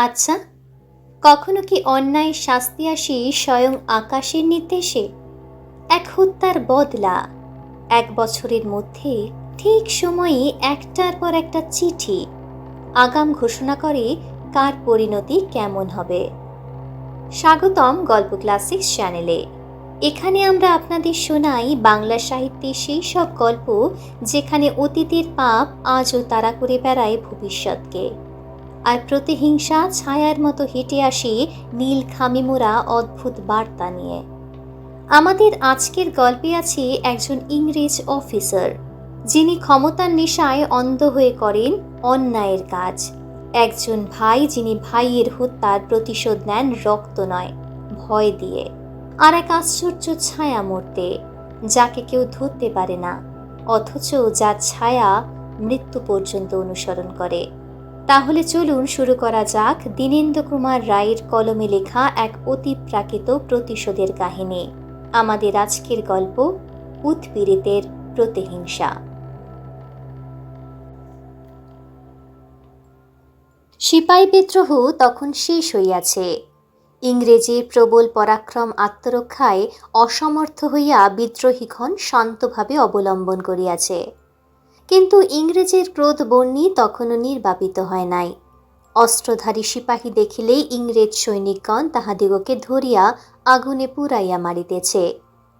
আচ্ছা কখনো কি অন্যায় শাস্তি আসি স্বয়ং আকাশের নির্দেশে? এক হত্যার বদলা এক বছরের মধ্যে ঠিক সময়ে একটার পর একটা চিঠি আগাম ঘোষণা করে কার পরিণতি কেমন হবে। স্বাগতম গল্প ক্লাসিক্স চ্যানেলে। এখানে আমরা আপনাদের শোনাই বাংলা সাহিত্যের সেই সব গল্প যেখানে অতীতের পাপ আজও তারা করে বেড়ায় ভবিষ্যৎকে। আর প্রতিহিংসা, ছায়ার মতো হেঁটে আসে নীল খামিমোরা অদ্ভুত বার্তা নিয়ে। আমাদের আজকের গল্পে আছে একজন ইংরেজ অফিসার, যিনি ক্ষমতার নেশায় অন্ধ হয়ে করেন অন্যায়ের কাজ। একজন ভাই যিনি ভাইয়ের হত্যার প্রতিশোধ নেন রক্ত নয়, ভয় দিয়ে। আর এক আশ্চর্য ছায়া মূর্তে, যাকে কেউ ধরতে পারে না, অথচ যার ছায়া মৃত্যু পর্যন্ত অনুসরণ করে। তাহলে চলুন শুরু করা যাক দীনেন্দ্র কুমার রায়ের কলমে লেখা এক অতি প্রাকৃত প্রতিশোধের কাহিনী। আমাদের আজকের গল্প, উৎপীড়িতের প্রতিহিংসা। সিপাই বিদ্রোহ তখন শেষ হইয়াছে। ইংরেজির প্রবল পরাক্রম আত্মরক্ষায় অসমর্থ হইয়া বিদ্রোহীক্ষণ শান্তভাবে অবলম্বন করিয়াছে। কিন্তু ইংরেজের ক্রোধ বন্যী তখনও নির্বাপিত হয় নাই। অস্ত্রধারী সিপাহী দেখিলেই ইংরেজ সৈনিকগণ তাহাদিগকে ধরিয়া আগুনে পুরাইয়া মারিতেছে,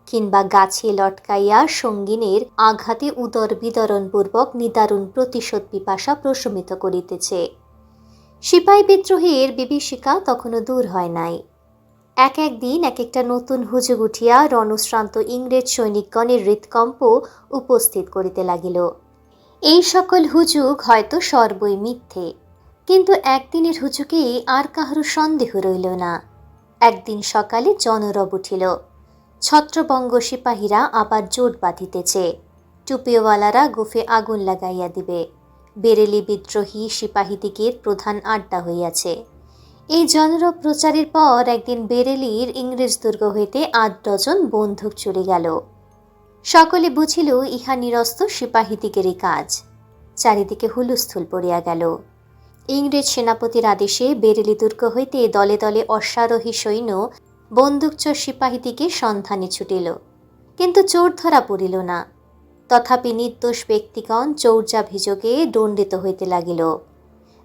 কিংবা গাছে লটকাইয়া সঙ্গিনের আঘাতে উদর বিদরণপূর্বক নিদারুণ প্রতিশোধ পিপাসা প্রশমিত করিতেছে। সিপাহী বিদ্রোহের বিভীষিকা তখনও দূর হয় নাই। এক এক দিন এক একটা নতুন হুজুগ উঠিয়া রণশ্রান্ত ইংরেজ সৈনিকগণের হৃৎকম্প উপস্থিত করিতে লাগিল। এই সকল হুজুগ হয়তো সর্বই মিথ্যে। কিন্তু একদিনের হুজুকে আর কাহারও সন্দেহ রইল না। একদিন সকালে জনরব উঠিল। ছত্রবঙ্গ সিপাহীরা আবার জোট বাঁধিতেছে। টুপিওয়ালারা গুফে আগুন লাগাইয়া দিবে। বেরেলি বিদ্রোহী সিপাহীদিগের প্রধান আড্ডা হইয়াছে। এই জনরব প্রচারের পর একদিন বেরেলির ইংরেজ দুর্গ হইতে আট ডজন বন্দুক চুরি গেল। সকলে বুঝিল, ইহা নিরস্ত সিপাহীদিগেরই কাজ। চারিদিকে হুলুস্থুল পড়িয়া গেল। ইংরেজ সেনাপতির আদেশে বেরেলি দুর্গ হইতে দলে দলে অশ্বারোহী সৈন্য বন্দুকচোর সিপাহীদিকে সন্ধানে ছুটিল। কিন্তু চোর ধরা পড়িল না। তথাপি নির্দোষ ব্যক্তিগণ চৌর্যাভিযোগে দণ্ডিত হইতে লাগিল।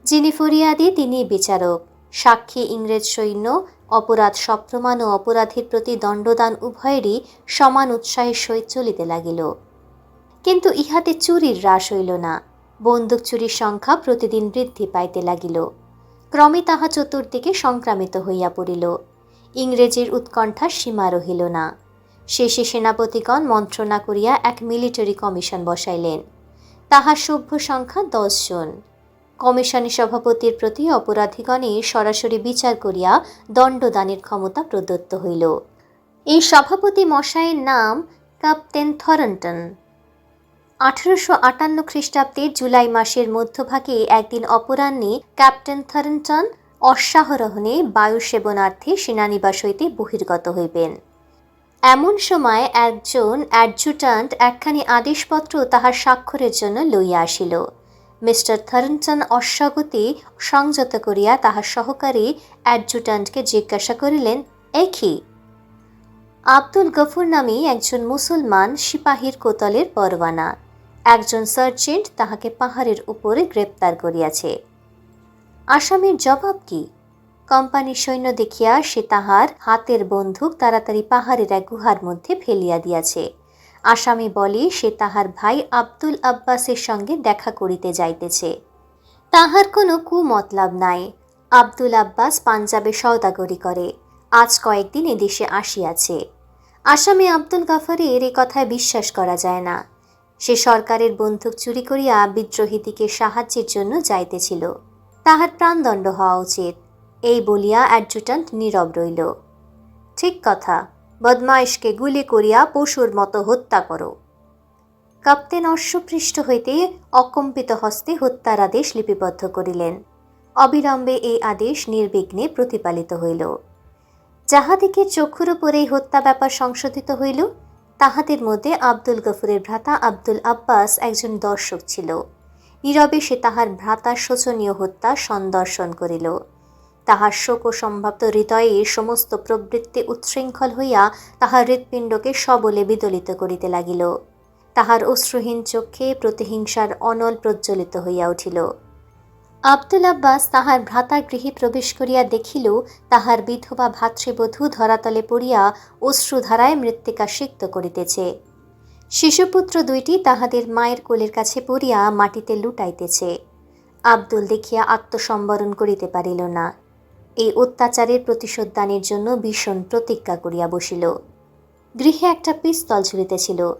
যিনি ফরিয়াদি তিনি বিচারক। সাক্ষী ইংরেজ সৈন্য অপরাধ সপ্রমাণ ও অপরাধীর প্রতি দণ্ডদান উভয়েরই সমান উৎসাহের সহিত চলিতে লাগিল। কিন্তু ইহাতে চুরির হ্রাস হইল না। বন্দুক চুরির সংখ্যা প্রতিদিন বৃদ্ধি পাইতে লাগিল। ক্রমে তাহা চতুর্দিকে সংক্রামিত হইয়া পড়িল। ইংরেজির উৎকণ্ঠার সীমা রহিল না। শেষে সেনাপতিগণ মন্ত্রণা করিয়া এক মিলিটারি কমিশন বসাইলেন। তাহার সভ্য সংখ্যা দশজন কমিশনের সভাপতির প্রতি অপরাধীগণে সরাসরি বিচার করিয়া দণ্ডদানের ক্ষমতা প্রদত্ত হইল। এই সভাপতি মশাইয়ের নাম ক্যাপ্টেন থরন্টন। আঠারোশো আটান্ন খ্রিস্টাব্দের জুলাই মাসের মধ্যভাগে একদিন অপরাহ্নে ক্যাপ্টেন থরন্টন অশ্বারোহণে বায়ু সেবনার্থে সেনানিবাস হইতে বহির্গত হইবেন। এমন সময় একজন অ্যাডজুট্যান্ট একখানি আদেশপত্র তাহার স্বাক্ষরের জন্য লইয়া আসিল। মিস্টার থরনটন অশ্বাগতি সংযত করিয়া তাহার সহকারী অ্যাডজুট্যান্টকে জিজ্ঞাসা করিলেন, এ কি? আব্দুল গফুর নামে একজন মুসলমান সিপাহীর কোতলের পরওয়ানা একজন সার্জেন্ট তাহাকে পাহাড়ের উপরে গ্রেপ্তার করিয়াছে। আসামির জবাব কি? কোম্পানির সৈন্য দেখিয়া সে তাহার হাতের বন্দুক তাড়াতাড়ি পাহাড়ের এক গুহার মধ্যে ফেলিয়া দিয়াছে। আসামি বলে সে তাহার ভাই আব্দুল আব্বাসের সঙ্গে দেখা করিতে যাইতেছে। তাহার কোনো কুমতলাব নাই। আব্দুল আব্বাস পাঞ্জাবে সওদাগরি করে। আজ কয়েকদিন এদেশে আসিয়াছে। আসামি আব্দুল গাফারের এ কথায় বিশ্বাস করা যায় না। সে সরকারের বন্দুক চুরি করিয়া বিদ্রোহীদিকে সাহায্যের জন্য যাইতেছিল। তাহার প্রাণদণ্ড হওয়া উচিত। এই বলিয়া অ্যাডজুট্যান্ট নীরব রইল। ঠিক কথা। বদমাইশকে গুলি করিয়া পশুর মতো হত্যা করো। কাপ্তেন অশ্বপৃষ্ঠ হইতে অকম্পিত হস্তে হত্যার আদেশ লিপিবদ্ধ করিলেন। অবিলম্বে এই আদেশ নির্বিঘ্নে প্রতিপালিত হইল। যাহাদিকে চক্ষুর উপরেই হত্যা ব্যাপার সংশোধিত হইল, তাহাদের মধ্যে আব্দুল গফুরের ভ্রাতা আব্দুল আব্বাস একজন দর্শক ছিল। নীরবে সে তাহার ভ্রাতার শোচনীয় হত্যা সন্দর্শন করিল। তাহার শোক ও সম্ভাব্য হৃদয়ে সমস্ত প্রবৃত্তি উচ্ছৃঙ্খল হইয়া তাহার হৃৎপিণ্ডকে সবলে বিদলিত করিতে লাগিল। তাহার অশ্রুহীন চক্ষে প্রতিহিংসার অনল প্রজ্বলিত হইয়া উঠিল। আব্দুল আব্বাস তাহার ভ্রাতার গৃহে প্রবেশ করিয়া দেখিল, তাহার বিধবা ভাতৃবধূ ধরাতলে পড়িয়া অশ্রুধারায় মৃত্তিকা সিক্ত করিতেছে। শিশুপুত্র দুইটি তাহাদের মায়ের কোলের কাছে পড়িয়া মাটিতে লুটাইতেছে। আব্দুল দেখিয়া আত্মসম্বরণ করিতে পারিল না। এই অত্যাচারের প্রতিশোধ দানের জন্য ভীষণ প্রতিজ্ঞা করিয়া বসিল। গৃহে একটা পিস্তল ঝুলিতেছিল।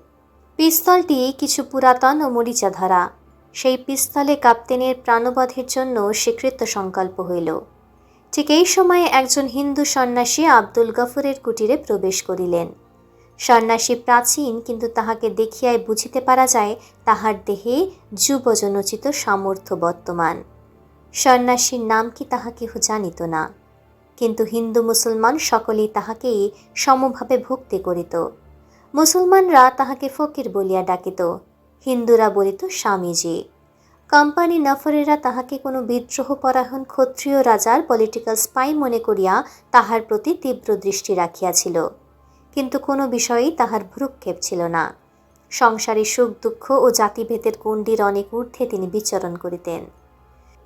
পিস্তলটি কিছু পুরাতন ও মরিচা ধরা। সেই পিস্তলে কাপ্তেনের প্রাণবধের জন্য স্বীকৃত সংকল্প হইল। ঠিক এই সময়ে একজন হিন্দু সন্ন্যাসী আব্দুল গফরের কুটিরে প্রবেশ করিলেন। সন্ন্যাসী প্রাচীন, কিন্তু তাহাকে দেখিয়াই বুঝিতে পারা যায়, তাহার দেহে যুবজনোচিত সামর্থ্য বর্তমান। সন্ন্যাসীর নাম কি তাহা কেহ জানিত না? কিন্তু হিন্দু মুসলমান সকলেই তাহাকেই সমভাবে ভক্তি করিত। মুসলমানরা তাহাকে ফকির বলিয়া ডাকিত, হিন্দুরা বলিত স্বামীজি। কোম্পানি নফরেরা তাহাকে কোনো বিদ্রোহ পরায়ণ ক্ষত্রিয় রাজার পলিটিক্যাল স্পাই মনে করিয়া তাহার প্রতি তীব্র দৃষ্টি রাখিয়াছিল। কিন্তু কোনো বিষয়েই তাহার ভ্রুক্ষেপ ছিল না। সংসারে সুখ দুঃখ ও জাতিভেদের কুণ্ডির অনেক ঊর্ধ্বে তিনি বিচরণ করিতেন।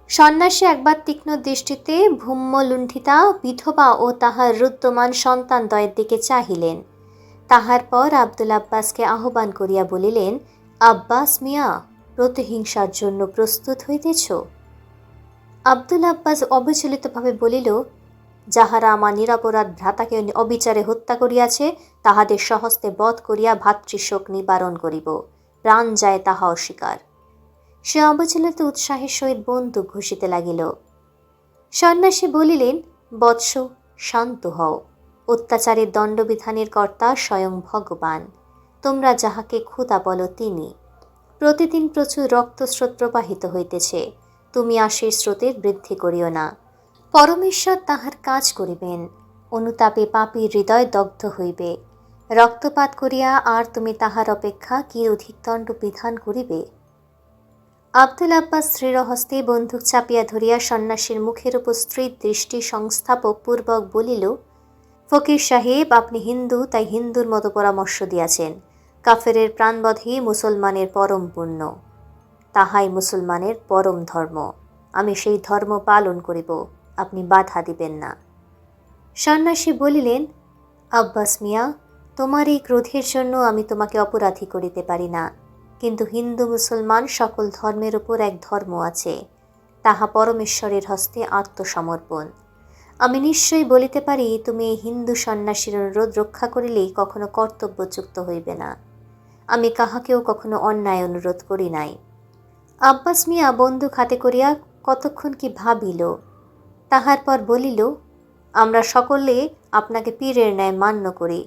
সন্ন্যাসী একবার তীক্ষ্ণ দৃষ্টিতে ভূম্যলুণ্ঠিতা বিধবা ও তাহার রুদ্যমান সন্তানদ্বয়ের দিকে চাহিলেন। তাহার পর আব্দুল আব্বাসকে আহ্বান করিয়া বলিলেন, আব্বাস মিয়া প্রতিহিংসার জন্য প্রস্তুত হইতেছ? আব্দুল আব্বাস অবিচলিতভাবে বলিল, যাহারা আমার নিরাপরাধ ভ্রাতাকে অবিচারে হত্যা করিয়াছে, তাহাদের সহস্তে বধ করিয়া ভাতৃশোক নিবারণ করিব। প্রাণ যায় তাহা অস্বীকার। সে অবচলিত উৎসাহের সহিত বন্দুক ঘুষিতে লাগিল। সন্ন্যাসী বলিলেন, বৎস, শান্ত হও। অত্যাচারের দণ্ডবিধানের কর্তা স্বয়ং ভগবান। তোমরা যাহাকে ক্ষুদা বলো তিনি। প্রতিদিন প্রচুর রক্তস্রোত প্রবাহিত হইতেছে। তুমি আশের স্রোতের বৃদ্ধি করিও না। পরমেশ্বর তাহার কাজ করিবেন। অনুতাপে পাপীর হৃদয় দগ্ধ হইবে। রক্তপাত করিয়া আর তুমি তাহার অপেক্ষা কি অধিক দণ্ড বিধান করিবে? আব্দুল আব্বাস দৃঢ়হস্তে বন্দুক চাপিয়া ধরিয়া সন্ন্যাসীর মুখের উপর দৃষ্টি সংস্থাপক পূর্বক বলিল, ফকির সাহেব, আপনি হিন্দু, তাই হিন্দুর মতো পরামর্শ দিয়াছেন। কাফেরের প্রাণবধই মুসলমানের পরম পুণ্য তাহাই মুসলমানের পরম ধর্ম। আমি সেই ধর্ম পালন করিব। আপনি বাধা দিবেন না। সন্ন্যাসী বলিলেন, আব্বাস মিয়া, তোমার এই ক্রোধের জন্য আমি তোমাকে অপরাধী করিতে পারি না। কিন্তু হিন্দু মুসলমান সকল ধর্মের উপর এক ধর্ম আছে, তাহা পরমেশ্বরের হস্তে আত্মসমর্পণ। আমি নিশ্চয়ই বলিতে পারি, তুমি এই হিন্দু সন্ন্যাসীর অনুরোধ রক্ষা করিলেই কখনো কর্তব্যযুক্ত হইবে না। আমি কাহাকেও কখনো অন্যায় অনুরোধ করি নাই। আব্বাস মিয়া বন্দুক হাতে করিয়া কতক্ষণ কি ভাবিল, তাহার পর বলিল, আমরা সকলে আপনাকে পীরের ন্যায় মান্য করি,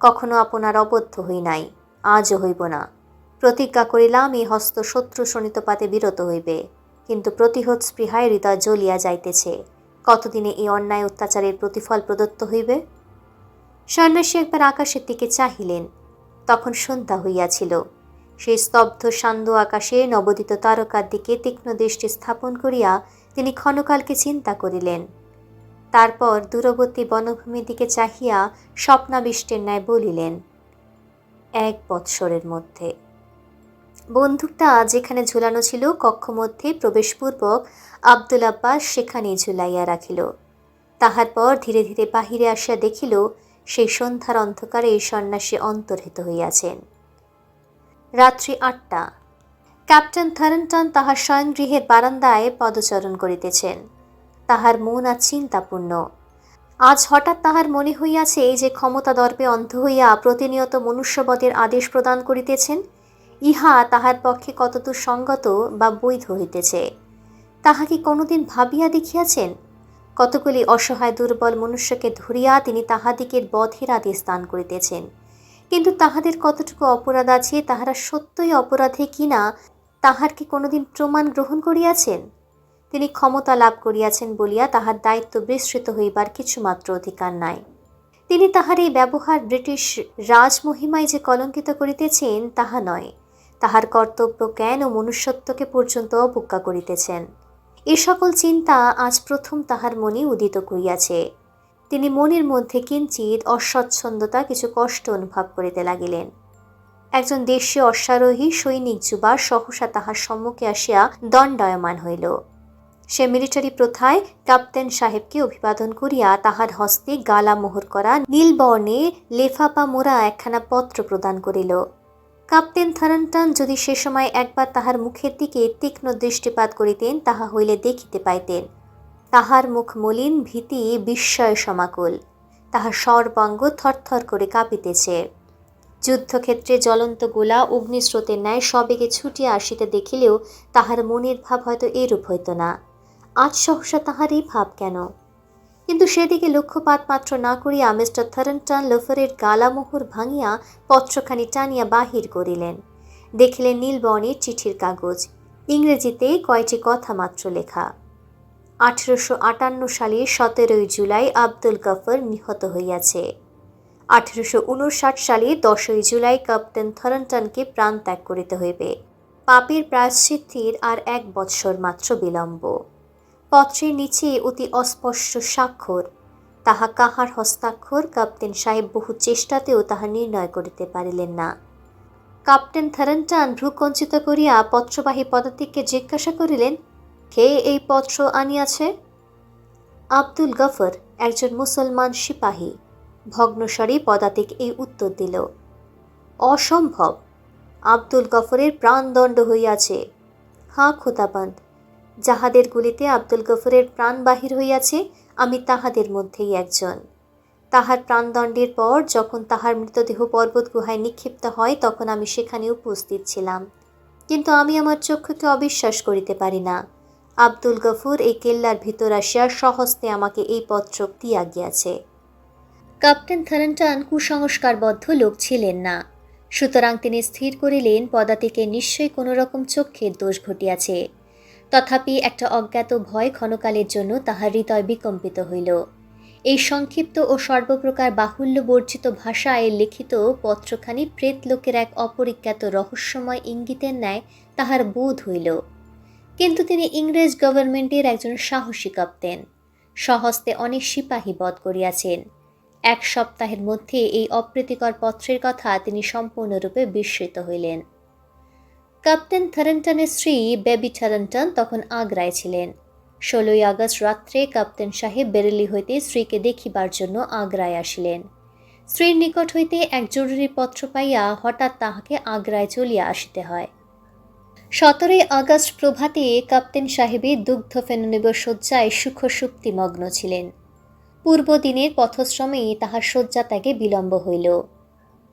কখনো আপনার অবদ্ধ হই নাই, আজও হইব না। প্রতিজ্ঞা করিলাম, এই হস্ত শত্রু শোণিতপাতে বিরত হইবে। কিন্তু প্রতিহত স্পৃহায় হৃদয় জ্বলিয়া যাইতেছে। কতদিনে এই অন্যায় অত্যাচারের প্রতিফল প্রদত্ত হইবে? সন্ন্যাসী একবার আকাশের দিকে চাহিলেন। তখন সন্ধ্যা হইয়াছিল। সেই স্তব্ধ সান্দ আকাশে নবদিত তারকার দিকে তীক্ষ্ণ দৃষ্টি স্থাপন করিয়া তিনি ক্ষণকালকে চিন্তা করিলেন। তারপর দূরবর্তী বনভূমির দিকে চাহিয়া স্বপ্নাবিষ্টের ন্যায় বলিলেন, এক বৎসরের মধ্যে বন্দুকটা যেখানে ঝুলানো ছিল কক্ষমধ্যে প্রবেশপূর্বক আব্দুল আব্বাস সেখানেই ঝুলাইয়া রাখিল। তাহার পর ধীরে ধীরে বাহিরে আসিয়া দেখিল, সেই সন্ধ্যার অন্ধকারে এই সন্ন্যাসী অন্তর্হিত হইয়াছেন। রাত্রি আটটা। ক্যাপ্টেন থারেন্টন তাহার স্বয়ংগৃহের বারান্দায় পদচরণ করিতেছেন। তাহার মন আজ চিন্তাপূর্ণ। আজ হঠাৎ তাহার মনে হইয়াছে, এই যে ক্ষমতা দর্পে অন্ধ হইয়া প্রতিনিয়ত মনুষ্যবদের আদেশ প্রদান করিতেছেন ইহা তাহার পক্ষে কতদূর সঙ্গত বা বৈধ হইতেছে? তাহা কি কোনোদিন ভাবিয়া দেখিয়াছেন? কতগুলি অসহায় দুর্বল মনুষ্যকে ধরিয়া তিনি তাহাদিকের বধের আদেশ দান করিতেছেন। কিন্তু তাহাদের কতটুকু অপরাধ আছে, তাহারা সত্যই অপরাধে কিনা, তাহার কি কোনোদিন প্রমাণ গ্রহণ করিয়াছেন? তিনি ক্ষমতা লাভ করিয়াছেন বলিয়া তাহার দায়িত্ব বিস্তৃত হইবার কিছুমাত্র অধিকার নাই। তিনি তাহার এই ব্যবহার ব্রিটিশ রাজমহিমায় যে কলঙ্কিত করিতেছেন, তাহা নয়। তাহার কর্তব্য জ্ঞান ও মনুষ্যত্বকে পর্যন্ত অবজ্ঞা করিতেছেন। এ সকল চিন্তা আজ প্রথম তাহার মনে উদিত করিয়াছে। তিনি মনের মধ্যে কিঞ্চিত অস্বচ্ছন্দতা, কিছু কষ্ট অনুভব করিতে লাগিলেন। একজন দেশীয় অশ্বারোহী, সৈনিক যুবা সহসা তাহার সম্মুখে আসিয়া দণ্ডায়মান হইল। সে মিলিটারি প্রথায় ক্যাপ্টেন সাহেবকে অভিবাদন করিয়া তাহার হস্তে গালা মোহর করা, নীলবর্ণে লেফাপা মোড়া একখানা পত্র প্রদান করিল। ক্যাপ্টেন থারান্টান যদি সে সময় একবার তাহার মুখের দিকে তীক্ষ্ণ দৃষ্টিপাত করিতেন, তাহা হইলে দেখিতে পাইতেন। তাহার মুখ মলিন, ভীতি, বিস্ময় সমাকুল। তাহার সর্বাঙ্গ থরথর করে কাঁপিতেছে। যুদ্ধক্ষেত্রে জ্বলন্ত গোলা অগ্নিস্রোতের ন্যায় সবেগে ছুটিয়া আসিতে দেখিলেও তাহার মনের ভাব হয়তো এরূপ হইত না। আজ সহসা তাহার এই ভাব কেন? কিন্তু সেদিকে লক্ষ্যপাত মাত্র না করিয়া মিস্টার থারন্টান লোফারের গালামোহর ভাঙিয়া পত্রখানি টানিয়া বাহির করিলেন। দেখিলেন নীলবর্ণের চিঠির কাগজ। ইংরেজিতে কয়টি কথা মাত্র লেখা। আঠেরোশো আটান্ন সালে সতেরোই জুলাই আব্দুল গফর নিহত হইয়াছে। আঠেরোশো উনষাট সালে দশই জুলাই ক্যাপ্টেন থরন্টনকে প্রাণ ত্যাগ করিতে হইবে। পাপের প্রায়শ্চিত্তির আর এক বৎসর মাত্র বিলম্ব। পত্রের নিচে অতি অস্পষ্ট স্বাক্ষর। তাহা কাহার হস্তাক্ষর ক্যাপ্টেন সাহেব বহু চেষ্টাতেও তাহা নির্ণয় করিতে পারিলেন না। ক্যাপ্টেন থারেন্টান ভ্রুকঞ্চিত করিয়া পত্রবাহী পদাতিককে জিজ্ঞাসা করিলেন, কে এই পত্র আনিয়াছে? আব্দুল গফর একজন মুসলমান সিপাহী ভগ্নস্বরে পদাতিক এই উত্তর দিল, অসম্ভব। আব্দুল গফরের প্রাণদণ্ড হইয়াছে। হাঁ, খোদাবান্দ! যাহাদের গুলিতে আব্দুল গফরের প্রাণ বাহির হইয়াছে, আমি তাহাদের মধ্যেই একজন। তাহার প্রাণদণ্ডের পর যখন তাহার মৃতদেহ পর্বত গুহায় নিক্ষিপ্ত হয়, তখন আমি সেখানে উপস্থিত ছিলাম। কিন্তু আমি আমার চক্ষুকে অবিশ্বাস করিতে পারি না। আব্দুল গফুর এই কেল্লার ভিতর আসিয়া সহস্তে আমাকে এই পত্র দিয়া গিয়াছে ক্যাপ্টেন থারেন্টান কুসংস্কারবদ্ধ লোক ছিলেন না। সুতরাং তিনি স্থির করিলেন পদাতিকে নিশ্চয়ই কোনো রকম চক্ষের দোষ ঘটিয়াছে। তথাপি একটা অজ্ঞাত ভয় ক্ষণকালের জন্য তাহার হৃদয় বিকম্পিত হইল। এই সংক্ষিপ্ত ও সর্বপ্রকার বাহুল্য বর্জিত ভাষায় লিখিত পত্রখানি প্রেত লোকের এক অপরিজ্ঞাত রহস্যময় ইঙ্গিতের ন্যায় তাহার বোধ হইল। কিন্তু তিনি ইংরেজ গভর্নমেন্টের একজন সাহসী ক্যাপ্টেন সহস্তে অনেক সিপাহী বধ করিয়াছেন। এক সপ্তাহের মধ্যে এই অপ্রীতিকর পত্রের কথা তিনি সম্পূর্ণরূপে বিস্মৃত হইলেন। ক্যাপ্টেন থারেন্টনের স্ত্রী বেবি থারেন্টন তখন আগ্রায় ছিলেন। ষোলোই আগস্ট রাত্রে ক্যাপ্টেন সাহেব বেরেলি হইতে স্ত্রীকে দেখিবার জন্য আগ্রায় আসিলেন। স্ত্রীর নিকট হইতে এক জরুরি পত্র পাইয়া হঠাৎ তাহাকে আগ্রায় চলিয়া আসিতে হয়। সতেরোই আগস্ট প্রভাতে ক্যাপ্টেন সাহেবের দুগ্ধ ফেননিব শয্যায় সুখ সুপ্তিমগ্ন ছিলেন। পূর্বদিনের পথশ্রমেই তাহার শয্যা ত্যাগে বিলম্ব হইল।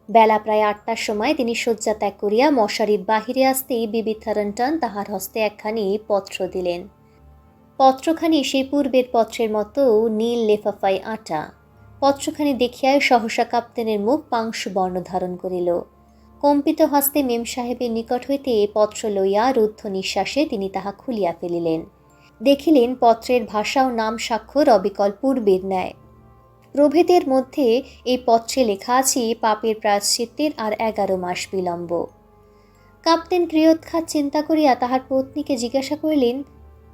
বেলা প্রায় আটটার সময় তিনি শয্যা ত্যাগ করিয়া মশারির বাহিরে আসতেই বিবি থারন্টন তাহার হস্তে একখানি পত্র দিলেন। পত্রখানি সেই পূর্বের পত্রের মতো নীল লেফাফাই আটা। পত্রখানি দেখিয়াই সহসা কাপ্তেনের মুখ পাংশু বর্ণ ধারণ করিল। কম্পিত হস্তে মেম সাহেবের নিকট হইতে পত্র লইয়া রুদ্ধ নিঃশ্বাসে তিনি তাহা খুলিয়া ফেলিলেন। দেখিলেন পত্রের ভাষা ও নাম স্বাক্ষর অবিকল পূর্বের ন্যায়। প্রভেদের মধ্যে এই পত্রে লেখা আছে পাপের প্রায়শ্চিত্তের আর এগারো মাস বিলম্ব। কাপ্তেন ক্রিয়োৎখাত চিন্তা করিয়া তাহার পত্নীকে জিজ্ঞাসা করিলেন,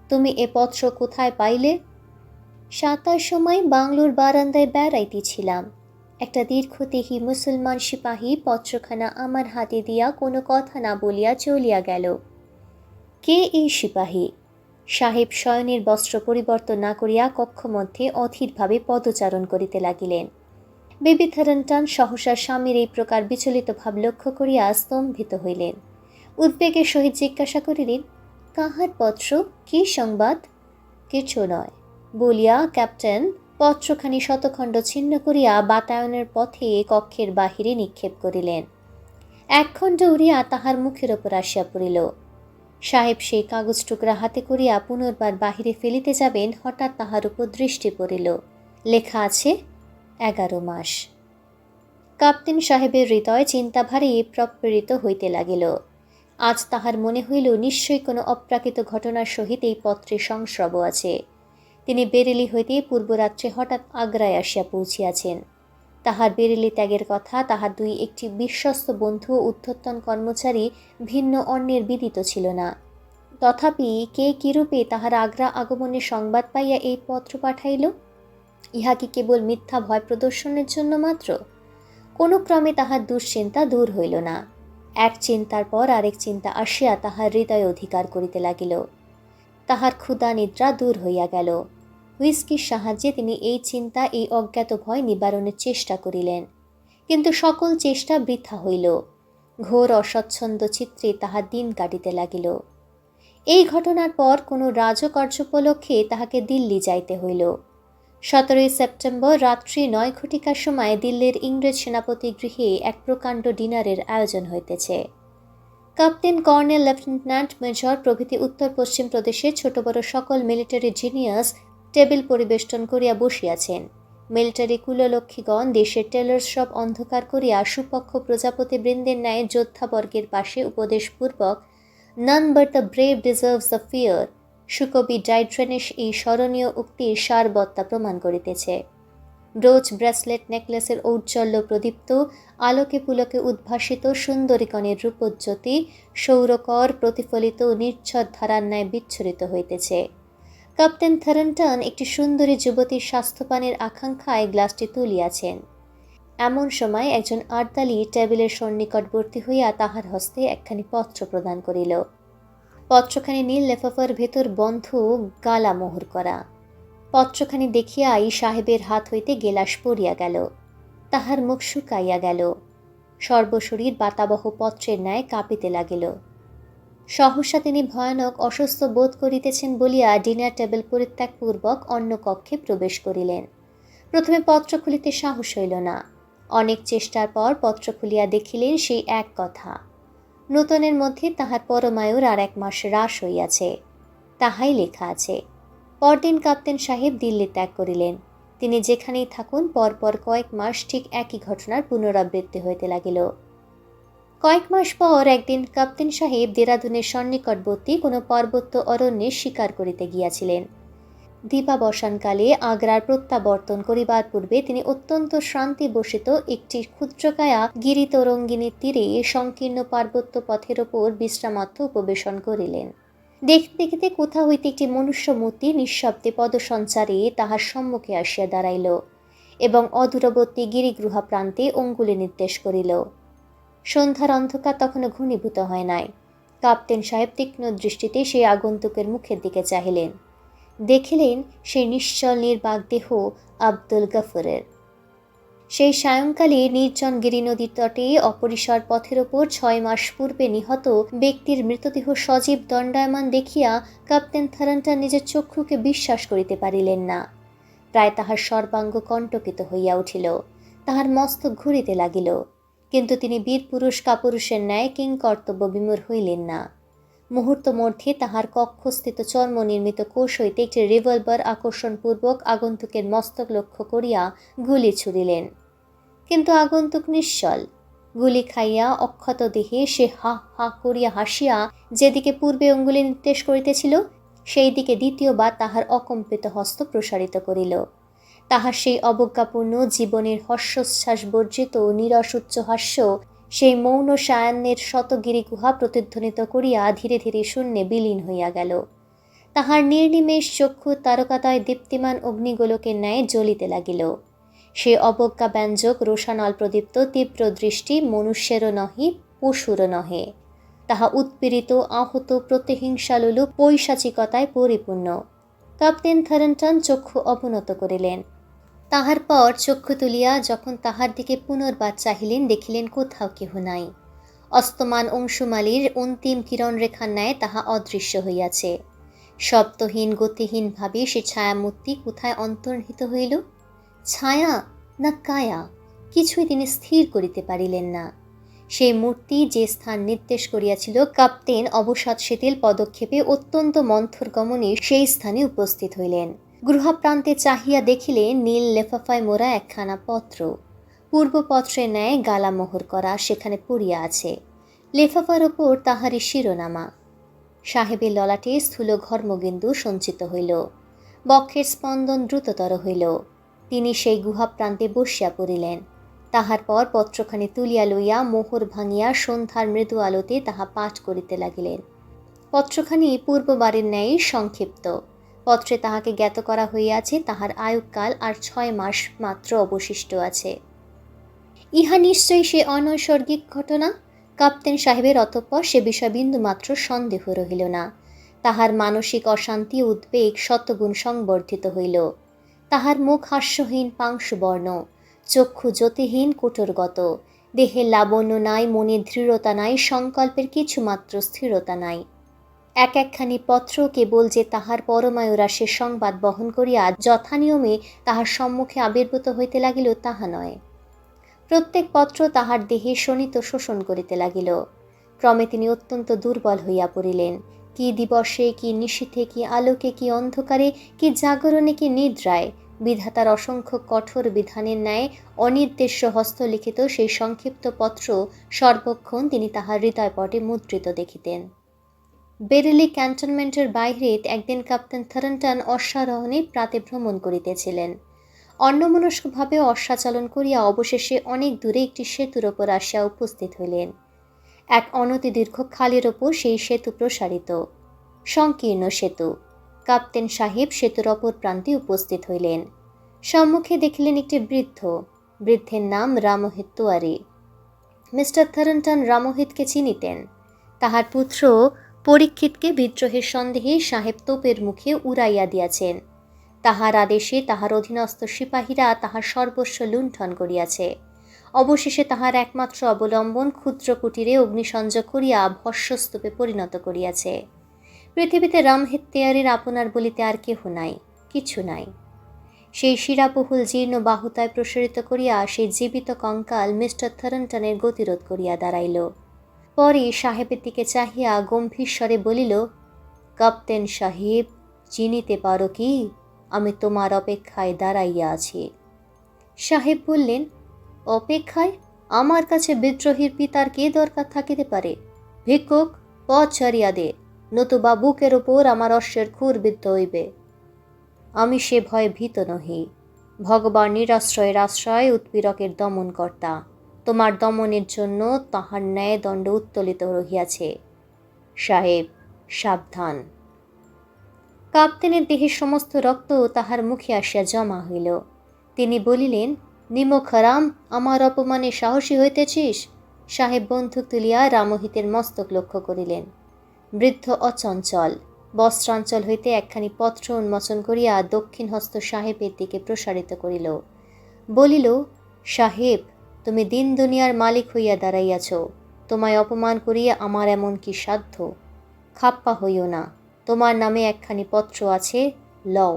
তুমি এ পত্র কোথায় পাইলে? সাতার সময় বাংলোর বারান্দায় বেড়াইতেছিলাম। একটা দীর্ঘদেহী মুসলমান সিপাহী পত্রখানা আমার হাতে দিয়া কোনো কথা না বলিয়া চলিয়া গেল। কে এই সিপাহী? সাহেব শয়নের বস্ত্র পরিবর্তন না করিয়া কক্ষমধ্যে অধীরভাবে পদচারণ করিতে লাগিলেন। বেবি থারন্টান সহসা স্বামীর এই প্রকার বিচলিত ভাব লক্ষ্য করিয়া স্তম্ভিত হইলেন। উদ্বেগের সহিত জিজ্ঞাসা করিলেন, কাহার পত্র? কি সংবাদ? কিছু নয়। বলিয়া ক্যাপ্টেন পত্রখানি শতখণ্ড ছিন্ন করিয়া বাতায়নের পথে কক্ষের বাহিরে নিক্ষেপ করিলেন। এক খণ্ড উড়িয়া তাহার মুখের ওপর আসিয়া পড়িল। সাহেব সেই কাগজ টুকরা হাতে করিয়া পুনর্বার বাহিরে ফেলিতে যাবেন, হঠাৎ তাহার উপর দৃষ্টি পড়িল। লেখা আছে, এগারো মাস। কাপ্তেন সাহেবের হৃদয় চিন্তাভারে প্রপ্রেরিত হইতে লাগিল। আজ তাহার মনে হইল নিশ্চয়ই কোনো অপ্রাকৃত ঘটনার সহিত এই পত্রে সংস্রব আছে। তিনি বেরেলি হইতে পূর্বরাত্রে হঠাৎ আগ্রায় আসিয়া পৌঁছিয়াছেন। তাহার বেরেলি ত্যাগের কথা, তাহার দুই একটি বিশ্বস্ত বন্ধু উদ্ধত্তন কর্মচারী, ভিন্ন অন্যের বিদিত ছিল না। তথাপি কে কিরূপে তাহার আগ্রা আগমনের সংবাদ পাইয়া এই পত্র পাঠাইল? ইহা কি কেবল মিথ্যা ভয় প্রদর্শনের জন্য মাত্র? কোনো ক্রমে তাহার দুশ্চিন্তা দূর হইল না। এক চিন্তার পর আরেক চিন্তা আসিয়া তাহার হৃদয় অধিকার করিতে লাগিল। তাহার ক্ষুধা নিদ্রা দূর হইয়া গেল। হুইস্কির সাহায্যে তিনি এই চিন্তা, এই অজ্ঞাত ভয় নিবারণের চেষ্টা করিলেন। কিন্তু সকল চেষ্টা বৃথা হইল। ঘোর অস্বচ্ছন্দ চিত্রে তাহার দিন কাটিতে লাগিল। এই ঘটনার পর কোনো রাজকার্য উপলক্ষে তাহাকে দিল্লি যাইতে হইল। সতেরোই সেপ্টেম্বর রাত্রি নয় ঘটিকার সময় দিল্লির ইংরেজ সেনাপতি গৃহে এক প্রকাণ্ড ডিনারের আয়োজন হইতেছে। ক্যাপ্টেন কর্নেল লেফটেন্যান্ট মেজর প্রভৃতি উত্তর পশ্চিম প্রদেশের ছোট বড় সকল মিলিটারি জিনিয়াস টেবিল পরিবেষ্টন করিয়া বসিয়াছেন। মিলিটারি কুললক্ষীগণ দেশের টেলর সব অন্ধকার করিয়া সুপক্ষ প্রজাপতি বৃন্দের ন্যায় যোদ্ধাবর্গের পাশে উপদেশপূর্বক none but the brave deserves the fair সুকবি ডাইড্রেনিশ এই স্মরণীয় উক্তির সারবত্তা প্রমাণ করিতেছে। ব্রোচ ব্রেসলেট নেকলেসের ঔজ্জ্বল্য প্রদীপ্ত, আলোকে পুলকে উদ্ভাসিত সুন্দরীকণের রূপজ্যোতি সৌরকর প্রতিফলিত নির্ছদ ধারার ন্যায় বিচ্ছুরিত হইতেছে। ক্যাপ্টেন থারন্টন একটি সুন্দরী যুবতীর স্বাস্থ্যপানের আকাঙ্ক্ষায় গ্লাসটি তুলিয়াছেন। এমন সময় একজন আর্দালি টেবিলের সন্নিকটবর্তী হইয়া তাহার হস্তে একখানি পত্র প্রদান করিল। পত্রখানি নীল লেফাফার ভেতর বন্ধ গালা মোহর করা। পত্রখানি দেখিয়াই সাহেবের হাত হইতে গেলাস পড়িয়া গেল। তাহার মুখ শুকাইয়া গেল। সর্বশরীর বাতাবহ পত্রের ন্যায় কাঁপিতে লাগিল। সহসা তিনি ভয়ানক, অসুস্থ বোধ করিতেছেন বলিয়া ডিনার টেবিল পরিত্যাগপূর্বক অন্য কক্ষে প্রবেশ করিলেন। প্রথমে পত্র খুলিতে সাহস হইল না। অনেক চেষ্টার পর পত্র খুলিয়া দেখিলেন সেই এক কথা। নূতনের মধ্যে তাহার পরমায়ুর আর এক মাস হ্রাস হইয়াছে। তাহাই লেখা আছে, পরদিন কাপ্তেন সাহেব দিল্লি ত্যাগ করিলেন। তিনি যেখানেই থাকুন, পরপর কয়েক মাস ঠিক একই ঘটনার পুনরাবৃত্তি হইতে লাগিল। কয়েক মাস পর একদিন কাপ্তেন সাহেব দেরাদুনের সন্নিকটবর্তী কোনো পার্বত্য অরণ্যে শিকার করিতে গিয়াছিলেন। দীপাবসানকালে আগ্রার প্রত্যাবর্তন করিবার পূর্বে তিনি অত্যন্ত শান্তি বসিত একটি ক্ষুদ্রকায়া গিরিতরঙ্গিনীর তীরে সংকীর্ণ পার্বত্য পথের ওপর বিশ্রামার্থ উপবেশন করিলেন। দেখিতে দেখিতে কোথা হইতে একটি মনুষ্য মূর্তি নিঃশব্দে পদসঞ্চারে তাহার সম্মুখে আসিয়া দাঁড়াইল এবং অদূরবর্তী গিরিগৃহা প্রান্তে অঙ্গুলি নির্দেশ করিল। সন্ধ্যার অন্ধকার তখনও ঘনীভূত হয় নাই। কাপ্তেন সাহেব তীক্ষ্ণ দৃষ্টিতে সেই আগন্তুকের মুখের দিকে চাহিলেন। দেখিলেন সেই নিশ্চল নির্বাক দেহ আব্দুল গফরের। সেই সায়ংকালে নির্জন গিরি নদীর তটে অপরিসর পথের ওপর ছয় মাস পূর্বে নিহত ব্যক্তির মৃতদেহ সজীব দণ্ডায়মান দেখিয়া কাপ্তেন থারান্টার নিজের চক্ষুকে বিশ্বাস করিতে পারিলেন না। প্রায় তাহার সর্বাঙ্গ কণ্টকিত হইয়া উঠিল। তাহার মস্তক ঘুরিতে লাগিল। কিন্তু তিনি বীর পুরুষ কাপুরুষের ন্যায় কিং কর্তব্য বিমূর হইলেন না। মুহূর্ত মধ্যে তাহার কক্ষস্থিত চর্ম নির্মিত কোষ হইতে একটি রিভলভার আকর্ষণপূর্বক আগন্তুকের মস্তক লক্ষ্য করিয়া গুলি ছুড়িলেন। কিন্তু আগন্তুক নিশ্চল। গুলি খাইয়া অক্ষত দেহে সে হা হা করিয়া হাসিয়া যেদিকে পূর্বে অঙ্গুলি নির্দেশ করিতেছিল সেই দিকে দ্বিতীয়বার তাহার অকম্পিত হস্ত প্রসারিত করিল। তাহার সেই অবজ্ঞাপূর্ণ জীবনের হর্ষোচ্ছ্বাস বর্জিত নিরস উচ্চ হাস্য, সেই মৌন সায়ান্নের শতগিরি গুহা প্রতিধ্বনিত করিয়া ধীরে ধীরে শূন্যে বিলীন হইয়া গেল। তাহার নির্নিমেষ চক্ষু তারকাতায় দীপ্তিমান অগ্নিগোলকের ন্যায় জ্বলিতে লাগিল। সে অবজ্ঞা ব্যঞ্জক রোষানল প্রদীপ্ত তীব্র দৃষ্টি মনুষ্যেরও নহে, পশুরও নহে। তাহা উৎপীড়িত, আহত, প্রতিহিংসালুলু, পৈশাচিকতায় পরিপূর্ণ। ক্যাপ্টেন থারন্টন চক্ষু অবনত করিলেন। তাহার পর চক্ষু তুলিয়া যখন তাহার দিকে পুনর্বার চাহিলেন, দেখিলেন কোথাও কেহ নাই। অস্তমান অংশুমালির অন্তিম কিরণ রেখার ন্যায় তাহা অদৃশ্য হইয়াছে। শব্দহীন গতিহীনভাবে সে ছায়ামূর্তি কোথায় অন্তর্হিত হইল? ছায়া না কায়া? কিছুই তিনি স্থির করিতে পারিলেন না। সেই মূর্তি যে স্থান নির্দেশ করিয়াছিল, কাপ্তেন অবসাদ শিথিল পদক্ষেপে অত্যন্ত মন্থর গমনে সেই স্থানে উপস্থিত হইলেন। গৃহপ্রান্তে চাহিয়া দেখিলে নীল লেফাফায় মোরা একখানা পত্র। পূর্বপত্রের ন্যায় গালামোহর করা সেখানে পড়িয়া আছে। লেফাফার ওপর তাহারই শিরোনামা। সাহেবের ললাটে স্থূল ঘর্মবিন্দু সঞ্চিত হইল। বক্ষের স্পন্দন দ্রুততর হইল। তিনি সেই গুহাপ্রান্তে বসিয়া পড়িলেন। তাহার পর পত্রখানি তুলিয়া লইয়া মোহর ভাঙিয়া সন্ধ্যার মৃদু আলোতে তাহা পাঠ করিতে লাগিলেন। পত্রখানি পূর্ববারের ন্যায় সংক্ষিপ্ত। পত্রে তাহাকে জ্ঞাত করা হইয়াছে, তাহার আয়ুকাল আর ছয় মাস মাত্র অবশিষ্ট আছে। ইহা নিশ্চয়ই সে অনৈসর্গিক ঘটনা? কাপ্তেন সাহেবের অতঃপর সে বিষয় বিন্দুমাত্র সন্দেহ রহিল না। তাহার মানসিক অশান্তি উদ্বেগ শতগুণ সংবর্ধিত হইল। তাহার মুখ হাস্যহীন পাংশুবর্ণ, চক্ষু জ্যোতিহীন কুটরগত, দেহে লাবণ্য নাই, মনে দৃঢ়তা নাই, সংকল্পের কিছুমাত্র স্থিরতা নাই। এক একখানি পত্র কেবল যে তাহার পরমায়ুরাশের সংবাদ বহন করিয়া যথানিয়মে তাহার সম্মুখে আবির্ভূত হইতে লাগিল, তাহা নয়। প্রত্যেক পত্র তাহার দেহে শোণিত শোষণ করিতে লাগিল। ক্রমে তিনি অত্যন্ত দুর্বল হইয়া পড়িলেন। কি দিবসে, কি নিশীথে, কি আলোকে, কি অন্ধকারে, কি জাগরণে, কি নিদ্রায়, বিধাতার অসংখ্য কঠোর বিধানের ন্যায় অনির্দেশ্য হস্তলিখিত সেই সংক্ষিপ্ত পত্র সর্বক্ষণ তিনি তাহার হৃদয়পটে মুদ্রিত দেখিতেন। বেরেলি ক্যান্টনমেন্টের বাইরে একদিন কাপ্তেন থারন্টান অশ্বারোহণে প্রাতে ভ্রমণ করিতেছিলেন। অন্যমনস্কভাবে অশ্বাচালন করিয়া অবশেষে অনেক দূরে একটি সেতুর ওপর আসিয়া উপস্থিত হইলেন। এক অনতি দীর্ঘ খালের ওপর সেই সেতু প্রসারিত। সংকীর্ণ সেতু। কাপ্তেন সাহেব সেতুর অপর প্রান্তে উপস্থিত হইলেন। সম্মুখে দেখিলেন একটি বৃদ্ধ। বৃদ্ধের নাম রামোহিত তোয়ারি মিস্টার থারন্টন রামোহিতকে চিনিতেন। তাহার পুত্র পরীক্ষিতকে বিদ্রোহের সন্দেহে সাহেব তোপের মুখে উড়াইয়া দিয়াছেন। তাহার আদেশে তাহার অধীনস্থ সিপাহীরা তাহার সর্বস্ব লুণ্ঠন করিয়াছে। অবশেষে তাহার একমাত্র অবলম্বন ক্ষুদ্র কুটিরে অগ্নিসংযোগ করিয়া ভস্যস্তূপে পরিণত করিয়াছে। পৃথিবীতে রামহেত্তেয়ারের আপনার বলিতে আর কেহ নাই, কিছু নাই। সেই শিরাবহুল জীর্ণ বাহুতায় প্রসারিত করিয়া সেই জীবিত কঙ্কাল মিস্টার থারন্টনের গতিরোধ করিয়া দাঁড়াইল। পরে সাহেবের দিকে চাহিয়া গম্ভীর স্বরে বলিল, কাপ্তেন সাহেব, চিনিতে পারো কি? আমি তোমার অপেক্ষায় দাঁড়াইয়া আছি। সাহেব বললেন, অপেক্ষায়? আমার কাছে বিদ্রোহীর পিতার কে দরকার থাকিতে পারে? ভিক্ষুক, পথ ছাড়িয়া দে, নতুবা বুকের ওপর আমার অশ্বের খুর বিদ্ধ হইবে। আমি সে ভয়ে ভীত নহি। ভগবান নিরাশ্রয়ের আশ্রয় উৎপীড়কের দমনকর্তা। তোমার দমনের জন্য তাহার ন্যায় দণ্ড উত্তোলিত রহিয়াছে। সাহেব, সাবধান। কাপ্তেনের দেহের সমস্ত রক্ত তাহার মুখে আসিয়া জমা হইল। তিনি বলিলেন নিমখারাম আমার অপমানে সাহসী হইতেছিস? সাহেব বন্দুক তুলিয়া রামহিতের মস্তক লক্ষ্য করিলেন। বৃদ্ধ অচঞ্চল, বস্ত্রাঞ্চল হইতে একখানি পত্র উন্মোচন করিয়া দক্ষিণ হস্ত সাহেবের দিকে প্রসারিত করিল। বলিল, সাহেব তুমি দিন দুনিয়ার মালিক হইয়া দাঁড়াইয়াছ, তোমায় অপমান করিয়া আমার এমন কি সাধ্য? খাপ্পা হইও না, তোমার নামে একখানি পত্র আছে, লও।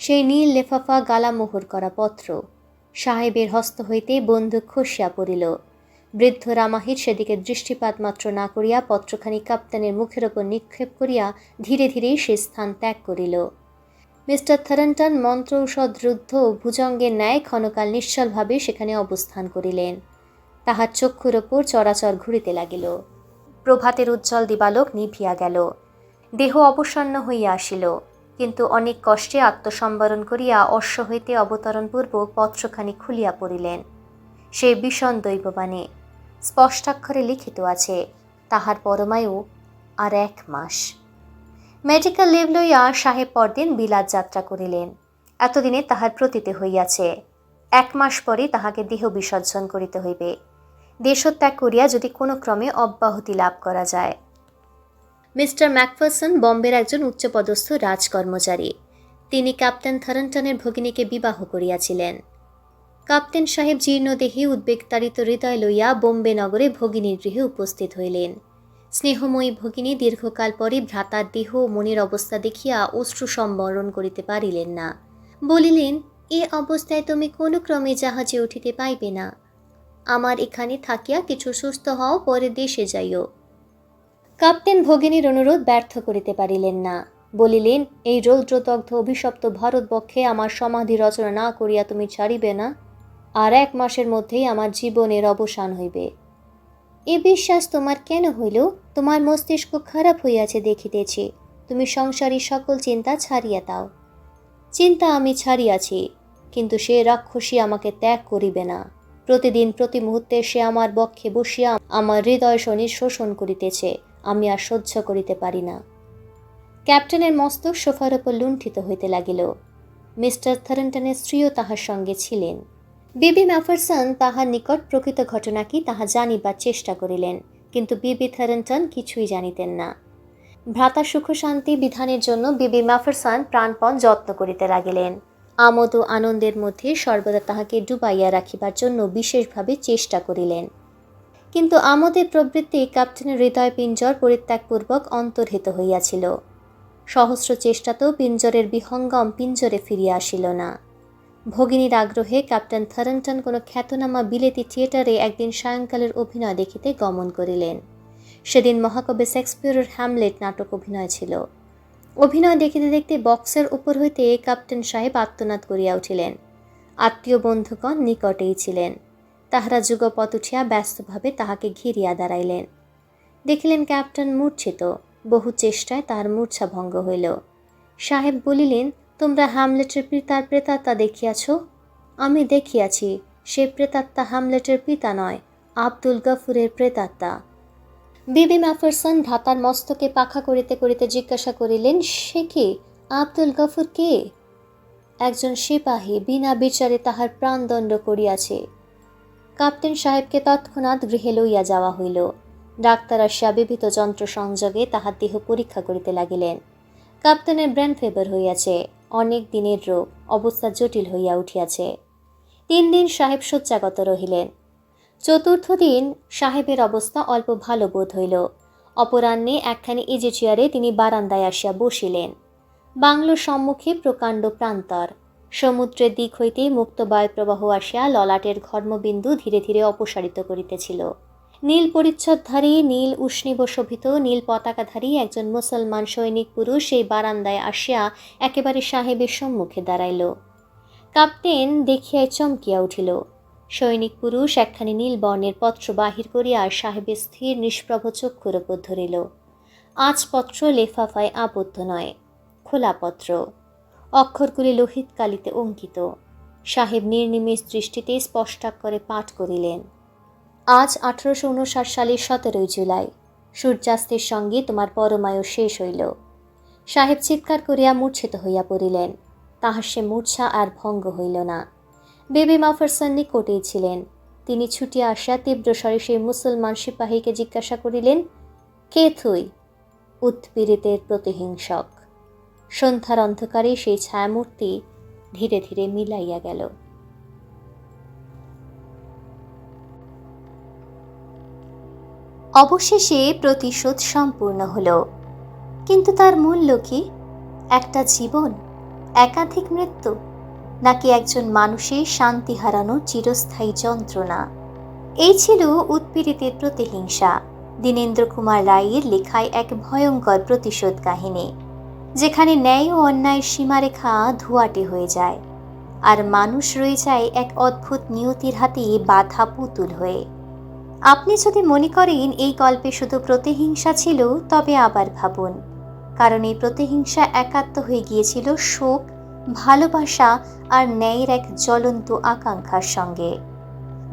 সেই নীল লেফাফা গালামোহর করা পত্র। সাহেবের হস্ত হইতে বন্দুক খসিয়া পড়িল। বৃদ্ধ রামাহির সেদিকে দৃষ্টিপাত মাত্র না করিয়া পত্রখানি কাপ্তানের মুখের ওপর নিক্ষেপ করিয়া ধীরে ধীরে সে স্থান ত্যাগ করিল। মিস্টার থারন্টন মন্ত্রৌষধ রুদ্ধ ভুজঙ্গের ন্যায় ক্ষণকাল নিশ্চলভাবে সেখানে অবস্থান করিলেন। তাহার চক্ষুর ওপর চরাচর ঘুরিতে লাগিল। প্রভাতের উজ্জ্বল দিবালোক নিভিয়া গেল। দেহ অবসন্ন হইয়া আসিল, কিন্তু অনেক কষ্টে আত্মসম্বরণ করিয়া অশ্ব হইতে অবতরণপূর্বক পত্রখানি খুলিয়া পড়িলেন। সে বিষণ দৈববাণী, স্পষ্টাক্ষরে লিখিত আছে, তাহার পরমায়ু আর এক মাস। মেডিকেল লিভ লইয়া সাহেব পরদিন বিলাত যাত্রা করিলেন। এতদিনে তাহার প্রতীতি হইয়াছে। এক মাস পরে তাহাকে দেহ বিসর্জন করিতে হইবে। দেশত্যাগ করিয়া যদি কোনো ক্রমে অব্যাহতি লাভ করা যায়। মিস্টার ম্যাকফারসন বম্বের একজন উচ্চপদস্থ রাজকর্মচারী। তিনি ক্যাপ্টেন থারন্টনের ভগিনীকে বিবাহ করিয়াছিলেন। কাপ্তেন সাহেব জীর্ণদেহী উদ্বেগতাড়িত হৃদয় লইয়া বোম্বে নগরে ভগিনীর গৃহে উপস্থিত হইলেন। স্নেহময়ী ভগিনী দীর্ঘকাল পরে ভ্রাতার দেহ মনের অবস্থা দেখিয়া অশ্রু সম্বরণ করিতে পারিলেন না। বলিলেন, এ অবস্থায় তুমি কোনো ক্রমে জাহাজে উঠিতে পাইবে না। আমার এখানে থাকিয়া কিছু সুস্থ হও, পরে দেশে যাইও। কাপ্তেন ভগিনীর অনুরোধ ব্যর্থ করিতে পারিলেন না। বলিলেন, এই রৌদ্রদগ্ধ অভিশপ্ত ভারতবক্ষে আমার সমাধি রচনা না করিয়া তুমি ছাড়িবে না, আর এক মাসের মধ্যেই আমার জীবনের অবসান হইবে। এ বিশ্বাস তোমার কেন হইল? তোমার মস্তিষ্ক খারাপ হইয়াছে দেখিতেছি। তুমি সংসারী সকল চিন্তা ছাড়িয়া দাও। চিন্তা আমি ছাড়িয়াছি, কিন্তু সে রাক্ষসী আমাকে ত্যাগ করিবে না। প্রতিদিন প্রতি মুহূর্তে সে আমার বক্ষে বসিয়া আমার হৃদয় শনি শোষণ করিতেছে, আমি আর সহ্য করিতে পারি না। ক্যাপ্টেনের মস্তক সোফার ওপর লুণ্ঠিত হইতে লাগিল। মিস্টার থারেন্টনের স্ত্রীও তাহার সঙ্গে ছিলেন। বিবি ম্যাফারসন তাহার নিকট প্রকৃত ঘটনা কি তাহা জানিবার চেষ্টা করিলেন। কিন্তু বিবি থারেন্টন কিছুই জানিতেন না। ভ্রাতা সুখ শান্তি বিধানের জন্য বিবি মাফারসান প্রাণপণ যত্ন করিতে লাগিলেন। আমোদ ও আনন্দের মধ্যে সর্বদা তাহাকে ডুবাইয়া রাখিবার জন্য বিশেষভাবে চেষ্টা করিলেন। কিন্তু আমোদের প্রবৃত্তি ক্যাপ্টেনের হৃদয় পিঞ্জর পরিত্যাগপূর্বক অন্তর্হিত হইয়াছিল। সহস্র চেষ্টাতেও পিঞ্জরের বিহঙ্গম পিঞ্জরে ফিরিয়া আসিল না। ভগিনীর আগ্রহে ক্যাপ্টেন থারেন্টন কোনো খ্যাতনামা বিলেতি থিয়েটারে একদিন সায়ংকালের অভিনয় দেখিতে গমন করিলেন। সেদিন মহাকবি শেক্সপিয়রের হ্যামলেট নাটক অভিনয় ছিল। অভিনয় দেখিতে দেখতে বক্সের উপর হইতে ক্যাপ্টেন সাহেব আত্মনাদ করিয়া উঠিলেন। আত্মীয় বন্ধুগণ নিকটেই ছিলেন। তাহারা যুগপথ উঠিয়া ব্যস্তভাবে তাহাকে ঘিরিয়া দাঁড়াইলেন। দেখিলেন ক্যাপ্টেন মূর্ছিত, বহু চেষ্টায় তাহার মূর্ছা ভঙ্গ হইল। সাহেব বলিলেন তোমরা হ্যামলেটের পিতার প্রেতাত্মা দেখিয়াছ? আমি দেখিয়াছি, সে প্রেতাত্মা হ্যামলেটের পিতা নয়, আব্দুল গফুরের প্রেতাত্মা। বিবি ম্যাফারসন ভ্রাতার মস্তকে পাখা করিতে করিতে জিজ্ঞাসা করিলেন, সে কি? আব্দুল গফুর কে? একজন সিপাহী বিনা বিচারে তাহার প্রাণদণ্ড করিয়াছে। কাপ্তেন সাহেবকে তৎক্ষণাৎ গৃহে লইয়া যাওয়া হইল। ডাক্তার আসিয়া বিবিধ যন্ত্র সংযোগে তাহার দেহ পরীক্ষা করিতে লাগিলেন। কাপ্তেনের ব্রেন ফেভার হইয়াছে। অনেক দিনের রোগ, অবস্থা জটিল হইয়া উঠিয়াছে। তিন দিন সাহেব শয্যাগত রহিলেন। চতুর্থ দিন সাহেবের অবস্থা অল্প ভালো বোধ হইল। অপরাহ্নে একখানি ইজি চেয়ারে তিনি বারান্দায় আসিয়া বসিলেন। বাংলোর সম্মুখে প্রকাণ্ড প্রান্তর। সমুদ্রের দিক হইতে মুক্ত বায়ুপ্রবাহ আসিয়া ললাটের ঘর্মবিন্দু ধীরে ধীরে অপসারিত করিতেছিল। নীল পরিচ্ছদধারী, নীল উষ্ণীব শোভিত নীল পতাকাধারী একজন মুসলমান সৈনিক পুরুষ সেই বারান্দায় আসিয়া একেবারে সাহেবের সম্মুখে দাঁড়াইল। কাপ্তেন দেখিয়াই চমকিয়া উঠিল। সৈনিক পুরুষ একখানি নীল বর্ণের পত্র বাহির করিয়া সাহেবের স্থির নিষ্প্রভ চক্ষুর ওপর ধরিল। আজ পত্র লেফাফায় আবদ্ধ নয়, খোলা পত্র। অক্ষরগুলি লোহিত কালিতে অঙ্কিত। সাহেব নির্নিমেষ দৃষ্টিতে স্পষ্টাক্ষরে পাঠ করিলেন। আজ আঠারোশো উনষাট সালের সতেরোই জুলাই। সূর্যাস্তের সঙ্গে তোমার পরমায়ু শেষ হইল। সাহেব চিৎকার করিয়া মূর্ছিত হইয়া পড়িলেন। তাহার সে মূর্ছা আর ভঙ্গ হইল না। বেবি মাফারসন নিকটেই ছিলেন। তিনি ছুটিয়া আসিয়া তীব্র স্বরে সেই মুসলমান সিপাহীকে জিজ্ঞাসা করিলেন, কে থুই উৎপীড়িতের প্রতিহিংসক। সন্ধ্যার অন্ধকারে সেই ছায়ামূর্তি ধীরে ধীরে মিলাইয়া গেল। অবশেষে প্রতিশোধ সম্পূর্ণ হলো। কিন্তু তার মূল্য কি? একটা জীবন? একাধিক মৃত্যু? নাকি একজন মানুষের শান্তি হারানো চিরস্থায়ী যন্ত্রণা? এই ছিল উৎপীড়িতের প্রতিহিংসা, দীনেন্দ্র কুমার রায়ের লেখায় এক ভয়ঙ্কর প্রতিশোধ কাহিনী, যেখানে ন্যায় ও অন্যায়ের সীমারেখা ধোয়াটে হয়ে যায়, আর মানুষ রয়ে যায় এক অদ্ভুত নিয়তির হাতে বাধা পুতুল হয়ে। আপনি যদি মনে করেন এই গল্পে শুধু প্রতিহিংসা ছিল, তবে আবার ভাবুন। কারণ এই প্রতিহিংসা একাত্ম হয়ে গিয়েছিল শোক, ভালোবাসা আর ন্যায়ের এক জ্বলন্ত আকাঙ্ক্ষার সঙ্গে।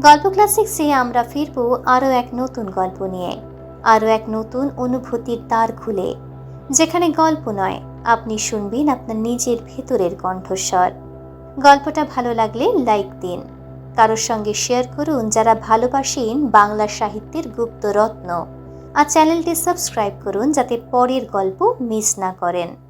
গল্প ক্লাসিক্সে আমরা ফিরব আরও এক নতুন গল্প নিয়ে, আরও এক নতুন অনুভূতির দ্বার খুলে, যেখানে গল্প নয়, আপনি শুনবেন আপনার নিজের ভেতরের কণ্ঠস্বর। গল্পটা ভালো লাগলে লাইক দিন। কারোর সঙ্গে শেয়ার করুন যারা ভালোবাসেন বাংলা সাহিত্যের গুপ্ত রত্ন আর চ্যানেলটি সাবস্ক্রাইব করুন যাতে পরের গল্প মিস না করেন।